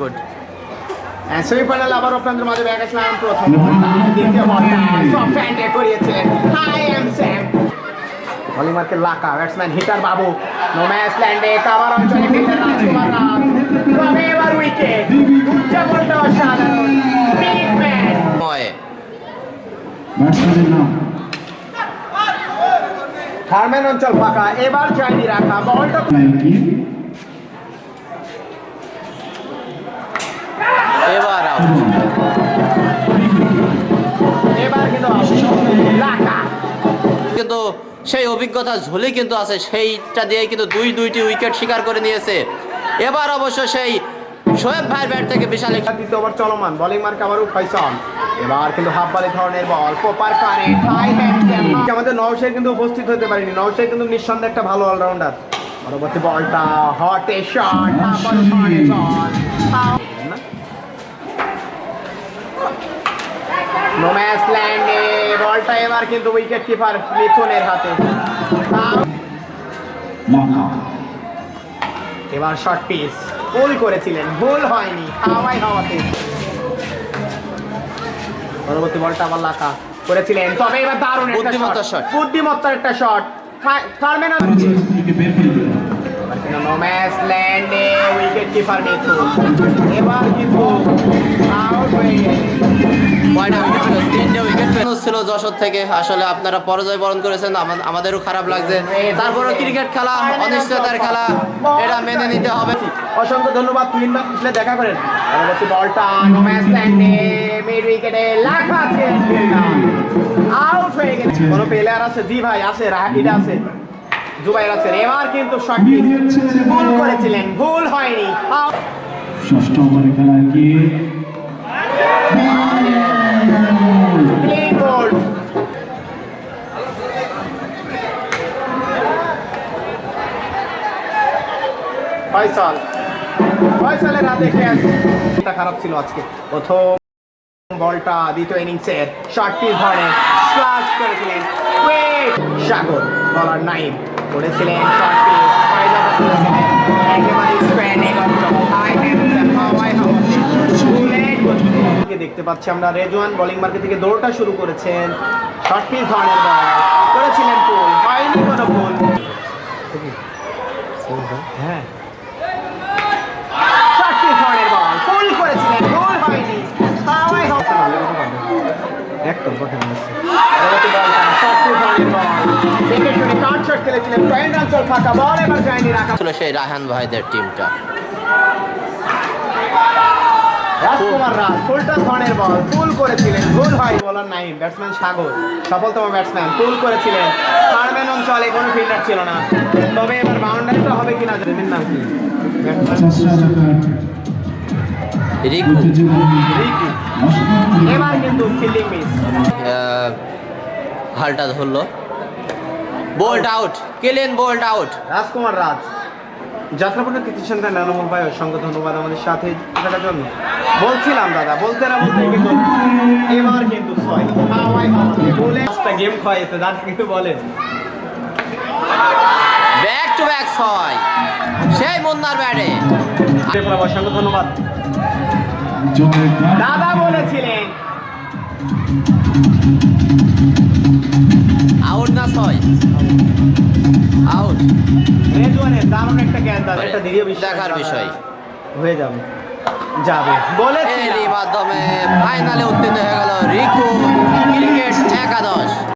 Good semifinal আবার আপনাদের মাঝে ব্যাগ আসলাম প্রথম। দ্বিতীয় বলটা করিয়েছিলেন। হাই এম স্যাম বলিং লাকা batsman hitter Babu. No match ল্যান্ডে কাভার অঞ্চলে ফিল্ডার রাজকুমার রাজ তবে এবার উইকেট উচ্চা বলটা অসাধারণ বিগ ম্যান সময়ে থার্মেন অঞ্চল ফাঁকা এবার চাইনি রাখা বলটা নাইকি এবার আউট এবার কিন্তু কিন্তু সেই অভিজ্ঞতা ঝুলি কিন্তু আছে সেইটা দিয়ে কিন্তু দুই দুইটি উইকেট শিকার করে নিয়েছে। এবার অবশ্য সেই শোয়েব ভাইয়ের ব্যাট থেকে বিশাল একটি দ্বিতীয় ওভার চলমান বোলিং মার্ক আবারও ফয়সাল এবার কিন্তু হাফ বলে ধরনের বল হাই হ্যান্ড আমাদের নওশের কিন্তু উপস্থিত হতে পারেনি। নওশের কিন্তু নিঃসন্দেহে একটা ভালো অলরাউন্ডার পরবর্তী বলটা হট এ শট নোম্যাস ল্যান্ডে বলটা এবার কিন্তু উইকেট কিপার মিথুনের হাতে। এবার শর্ট পিস গোল করেছিলেন ভুল হয়নি হাওয়াই হাওয়াতে। পরবর্তী বলটা আবার লাকা করেছিলেন। তবে এবার দারুণ একটা বুদ্ধিমত্তার শট বুদ্ধিমত্তার একটা শট করে দিল নোম্যাস ল্যান্ডে উইকেট কিপার মিথুন। এবার কিন্তু আউট ছিল যশোর থেকে। আসলে আপনারা পরাজয় বরণ করেছেন আমাদেরও খারাপ লাগছে। তারপরে ক্রিকেট খেলা অনিশ্চয়তার খেলা এটা মেনে নিতে হবে। অসংখ্য ধন্যবাদ তুহিন ভাই আসলে দেখা করেন। পরবর্তী বলটা নোম্যাস ল্যান্ডে মিড উইকেটে লাখা আউট হয়ে গেছে। কোনো প্লেয়ার আছে? জি ভাই আছে রাহিদ আছে জুবাইর আছেন এবার কিন্তু ভুল করেছিলেন ভুল হয়নি. ষষ্ঠ ওভারে খেলায় কি ফয়সাল। ফয়সালের হাতে ক্যাচ। এটা খারাপ ছিল আজকে। প্রথম বলটা দ্বিতীয় ইনিংসের শর্ট পিচ ধরে। স্লাশ করেছিলেন সাগর বলার নাইম করেছিলেন শর্ট দেখতে পাচ্ছি আমরা রেজওয়ান বোলিং মার্কেট থেকে দৌড়টা শুরু করেছেন। শর্ট পিচ ধরনের বল। করেছিলেন পুল হয়নি কোনো পুল হ্যাঁ শর্ট পিচ ধরনের বল পুল করেছিলেন গোল হয়নি হাওয়াই হাওয়া একদম কঠিন হচ্ছে পরবর্তী বলটা শর্ট পিচ ধরনের বল দেখে শুনে কাট শট খেলেছিলেন পয়েন্ট অঞ্চল ফাঁকা বল এবার যায়নি রাখা। ছিল সেই রাহান ভাইদের টিমটা। রাজকুমার রাজ ফুলটা ধরনের বল পুল করেছিলেন গোল হয় বলার নাই ব্যাটসম্যান সাগর সফলতম ব্যাটসম্যান পুল করেছিলেন। ফার্মেন অঞ্চলে কোনো ফিল্ডার ছিল না। তবে এবার বাউন্ডারিটা হবে কিনা জানেন নাম কি রিকু। রিকি। অষ্টম এবার কিন্তু ফিল্ডিং মিস। হালটা ধরলো। বোল্ট আউট কেলেন বোল্ট আউট রাজকুমার রাজ যাত্রাপূর্ণ কৃতি সন্তান নানমুল ভাই অসংখ্য ধন্যবাদ আমাদের সাথে থাকার জন্য। বলছিলাম দাদা বলতে না বলতে কিন্তু এবার কিন্তু ছয়। বলে একটা গেম খাইয়েছে দাদা কিন্তু বলেন ব্যাক টু ব্যাক ছয়। সেই মুন্নার ব্যাটে। অসংখ্য ধন্যবাদ। দাদা বলেছিলেন। আউট না ছয়? আউট রেজওয়ানের দারুণ একটা জ্ঞান দাদা একটা দৃঢ় দেখার বিষয়। হয়ে যাবে। যাবে। বলেছিলাম। এরই মাধ্যমে ফাইনালে উত্তীর্ণ হয়ে গেল রিকু